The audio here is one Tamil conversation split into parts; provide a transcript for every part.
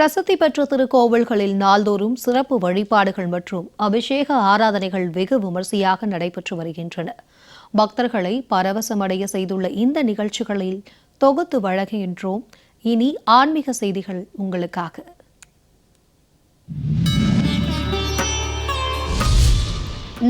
பிரசித்தி பெற்ற திருக்கோவில்களில் நாள்தோறும் சிறப்பு வழிபாடுகள் மற்றும் அபிஷேக ஆராதனைகள் வெகு விமர்சையாக நடைபெற்று வருகின்றன. பக்தர்களை பரவசமடைய செய்துள்ள இந்த நிகழ்ச்சிகளில் தொகுத்து வழங்குகின்றோம். இனி ஆன்மீக செய்திகள் உங்களுக்காக.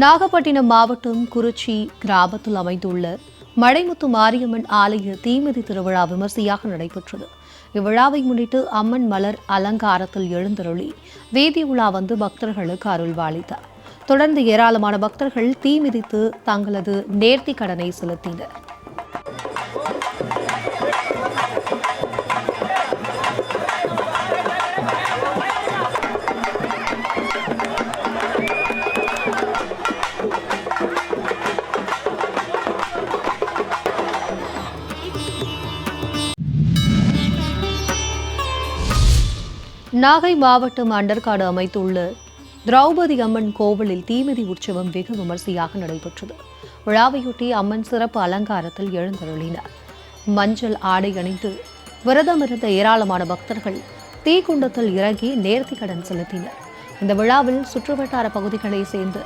நாகப்பட்டினம் மாவட்டம் குறிச்சி கிராமத்தில் அமைந்துள்ள மடைமுத்து மாரியம்மன் ஆலய தீமிதி திருவிழா விமர்சையாக நடைபெற்றது. இவ்விழாவை முன்னிட்டு அம்மன் மலர் அலங்காரத்தில் எழுந்தருளி வீதி உலா வந்து பக்தர்களுக்கு அருள்வாளித்தார். தொடர்ந்து ஏராளமான பக்தர்கள் தீ மிதித்து தங்களது நேர்த்தி கடனை செலுத்தினர். நாகை மாவட்டம் அண்டர்காடு அமைத்துள்ள திரௌபதி அம்மன் கோவிலில் தீமிதி உற்சவம் வெகு விமர்சையாக நடைபெற்றது. விழாவையொட்டி அம்மன் சிறப்பு அலங்காரத்தில் எழுந்தருளினார். மஞ்சள் ஆடை அணிந்து விரதமிருந்த ஏராளமான பக்தர்கள் தீக்குண்டத்தில் இறங்கி நேர்த்தி கடன் செலுத்தினர். இந்த விழாவில் சுற்றுவட்டார பகுதிகளைச் சேர்ந்து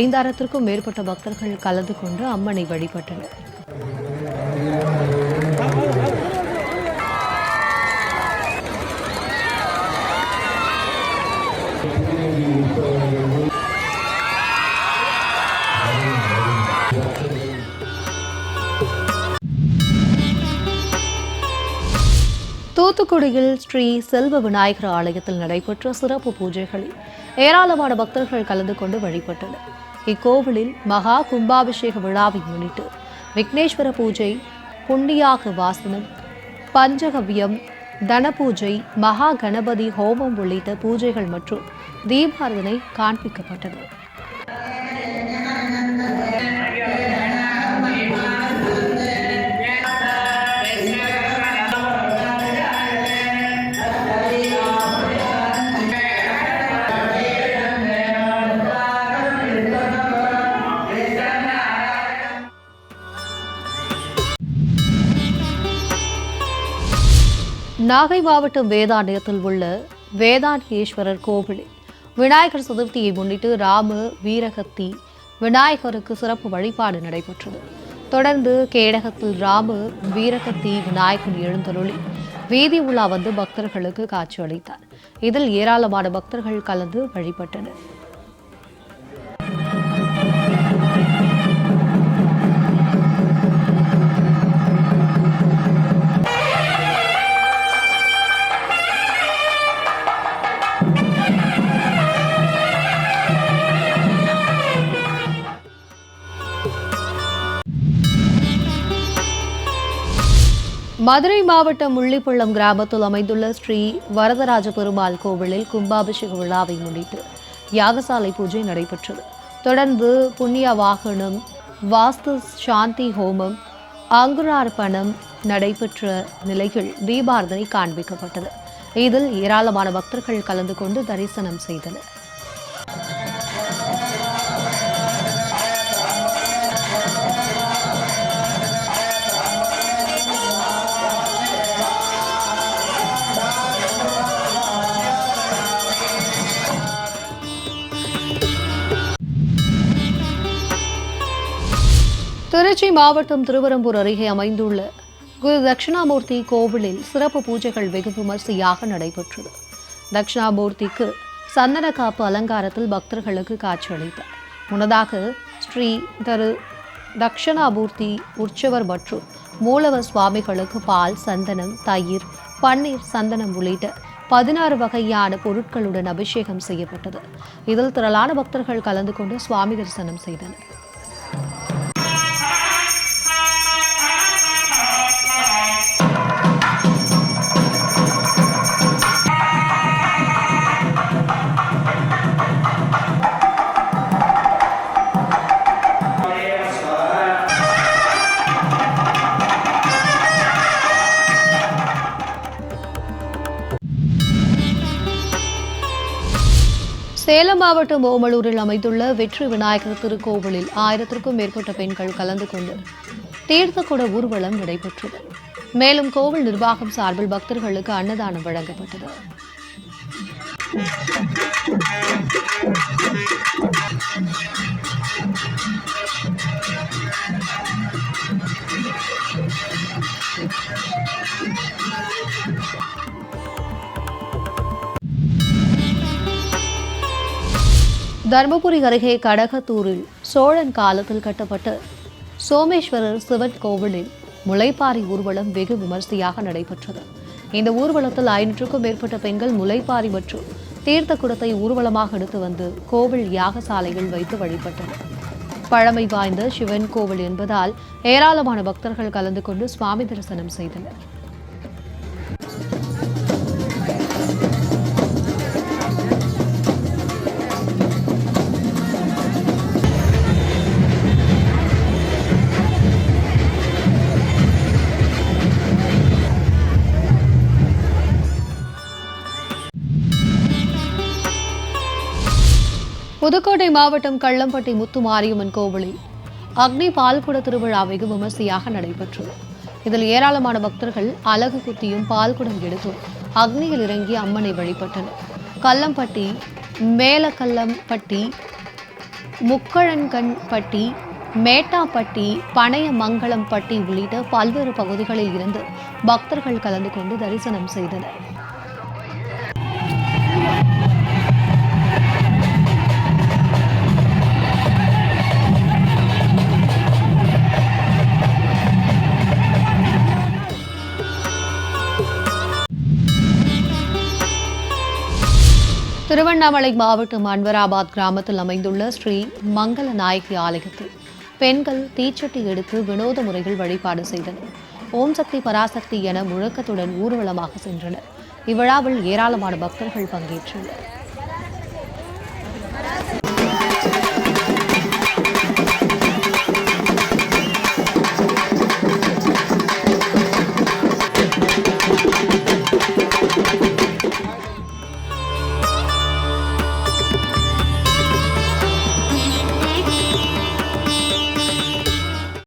ஐந்தாயிரத்திற்கும் மேற்பட்ட பக்தர்கள் கலந்து கொண்டு அம்மனை வழிபட்டனர். தூத்துக்குடியில் ஸ்ரீ செல்வ விநாயகர் ஆலயத்தில் நடைபெற்ற சிறப்பு பூஜைகளில் ஏராளமான பக்தர்கள் கலந்து கொண்டு வழிபட்டனர். இக்கோவிலில் மகா கும்பாபிஷேக விழாவை முன்னிட்டு விக்னேஸ்வர பூஜை புண்ணியாக வாசனம் பஞ்சகவ்யம் தனபூஜை மகா கணபதி ஹோமம் உள்ளிட்ட பூஜைகள் மற்றும் தீபாரதனை காண்பிக்கப்பட்டது. நாகை மாவட்டம் வேதாண்டியத்தில் உள்ள வேதாண்டியேஸ்வரர் கோவிலில் விநாயகர் சதுர்த்தியை முன்னிட்டு ராம வீரகத்தி விநாயகருக்கு சிறப்பு வழிபாடு நடைபெற்றது. தொடர்ந்து கேடகத்தில் ராம வீரகத்தி விநாயகர் எழுந்தருளி வீதி உலா வந்து பக்தர்களுக்கு காட்சியளித்தார் இதில் ஏராளமான பக்தர்கள் கலந்து வழிபட்டனர். மதுரை மாவட்டம் முள்ளிப்பள்ளம் கிராமத்தில் அமைந்துள்ள ஸ்ரீ வரதராஜ பெருமாள் கோவிலில் கும்பாபிஷேக விழாவை முன்னிட்டு யாகசாலை பூஜை நடைபெற்றது. தொடர்ந்து புண்ணிய வாகனம் வாஸ்து சாந்தி ஹோமம் அங்குரார்ப்பணம் நடைபெற்ற நிலையில் தீபாரதனை காண்பிக்கப்பட்டது. இதில் ஏராளமான பக்தர்கள் கலந்து கொண்டு தரிசனம் செய்தனர். திருச்சி மாவட்டம் திருவரம்பூர் அருகே அமைந்துள்ள குரு தட்சிணாமூர்த்தி கோவிலில் சிறப்பு பூஜைகள் வெகு விமரிசையாக நடைபெற்றது. தட்சிணாமூர்த்திக்கு சந்தன காப்பு அலங்காரத்தில் பக்தர்களுக்கு காட்சியளித்தார். முன்னதாக ஸ்ரீ தரு தட்சிணாமூர்த்தி உற்சவர் மற்றும் மூலவர் சுவாமிகளுக்கு பால் சந்தனம் தயிர் பன்னீர் சந்தனம் உள்ளிட்ட பதினாறு வகையான பொருட்களுடன் அபிஷேகம் செய்யப்பட்டது. இதில் திரளான பக்தர்கள் கலந்து கொண்டு சுவாமி தரிசனம் செய்தனர். சேலம் மாவட்டம் ஓமலூரில் அமைந்துள்ள வெற்றி விநாயகர் திருக்கோவிலில் ஆயிரத்திற்கும் மேற்பட்ட பெண்கள் கலந்து கொண்டு தீர்த்தக்குட ஊர்வலம் நடைபெற்றது. மேலும் கோவில் நிர்வாகம் சார்பில் பக்தர்களுக்கு அன்னதானம் வழங்கப்பட்டது. தர்மபுரி அருகே கடகத்தூரில் சோழன் காலத்தில் கட்டப்பட்ட சோமேஸ்வரர் சிவன் கோவிலில் முளைப்பாரி ஊர்வலம் வெகு விமர்சையாக நடைபெற்றது. இந்த ஊர்வலத்தில் ஐநூற்றுக்கும் மேற்பட்ட பெண்கள் முளைப்பாரி மற்றும் தீர்த்த குடத்தை ஊர்வலமாக எடுத்து வந்து கோவில் யாகசாலையில் வைத்து வழிபட்டனர். பழமை வாய்ந்த சிவன் கோவில் என்பதால் ஏராளமான பக்தர்கள் கலந்து கொண்டு சுவாமி தரிசனம் செய்தனர். புதுக்கோட்டை மாவட்டம் கள்ளம்பட்டி முத்து மாரியம்மன் கோவிலில் அக்னி பால்குட திருவிழா வெகு விமர்சையாக நடைபெற்றது. இதில் ஏராளமான பக்தர்கள் அலகு குத்தியும் பால்குடம் எடுத்தும் அக்னியில் இறங்கி அம்மனை வழிபட்டனர். கல்லம்பட்டி மேலக்கல்லம்பட்டி முக்கழன்கண்பட்டி மேட்டாப்பட்டி பனையமங்கலம்பட்டி உள்ளிட்ட பல்வேறு பகுதிகளில் இருந்து பக்தர்கள் கலந்து கொண்டு தரிசனம் செய்தனர். திருவண்ணாமலை மாவட்டம் அன்வராபாத் கிராமத்தில் அமைந்துள்ள ஸ்ரீ மங்கள நாயகி ஆலயத்தில் பெண்கள் தீச்சட்டி எடுத்து வினோத முறையில் வழிபாடு செய்தனர். ஓம் சக்தி பராசக்தி என முழக்கத்துடன் ஊர்வலமாக சென்றனர். இவ்விழாவில் ஏராளமான பக்தர்கள் பங்கேற்றனர்.